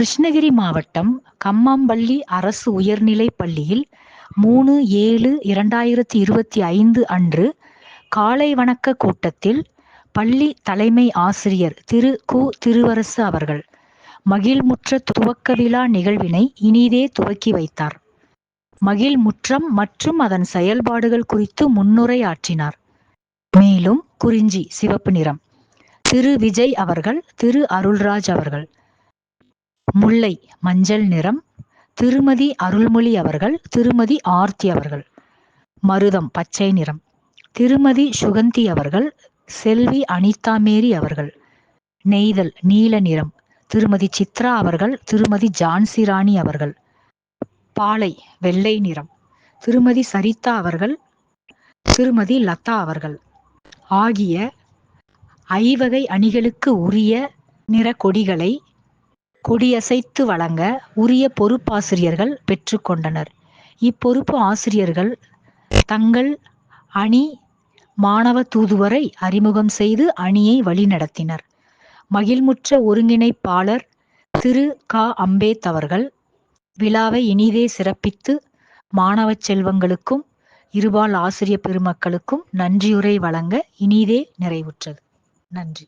கிருஷ்ணகிரி மாவட்டம் கம்மம்பள்ளி அரசு உயர்நிலைப் பள்ளியில் மூணு ஏழு இரண்டாயிரத்தி இருபத்தி ஐந்து அன்று காலை வணக்க கூட்டத்தில் பள்ளி தலைமை ஆசிரியர் திரு கு திருவரசு அவர்கள் மகிழ்முற்ற துவக்க விழா நிகழ்வினை இனிதே துவக்கி வைத்தார். மகிழ்முற்றம் மற்றும் அதன் செயல்பாடுகள் குறித்து முன்னுரையாற்றினார். மேலும் குறிஞ்சி சிவப்பு நிறம். திரு விஜய் அவர்கள் திரு அருள்ராஜ் அவர்கள் முல்லை மஞ்சள் நிறம் திருமதி அருள்மொழி அவர்கள் திருமதி ஆர்த்தி அவர்கள். மருதம் பச்சை நிறம். திருமதி சுகந்தி அவர்கள் செல்வி அனிதா மேரி அவர்கள். நெய்தல் நீல நிறம். திருமதி சித்ரா அவர்கள் திருமதி ஜான்சி ராணி அவர்கள். பாலை வெள்ளை நிறம். திருமதி சரிதா அவர்கள் திருமதி லதா அவர்கள். ஆகிய ஐவகை அணிகளுக்கு உரிய நிற கொடிகளை கொடியசைத்து வழங்க உரிய பொறுப்பாசிரியர்கள் பெற்றுக்கொண்டனர் இப்பொறுப்பு ஆசிரியர்கள் தங்கள் அணி மாணவ தூதுவரை அறிமுகம் செய்து அணியை வழிநடத்தினர். மகிழ்முற்ற ஒருங்கிணைப்பாளர் திரு. க. அம்பேத் அவர்கள் விழாவை இனிதே சிறப்பித்து மாணவ செல்வங்களுக்கும் இருபால் ஆசிரிய பெருமக்களுக்கும் நன்றியுரை வழங்க இனிதே நிறைவுற்றது. நன்றி.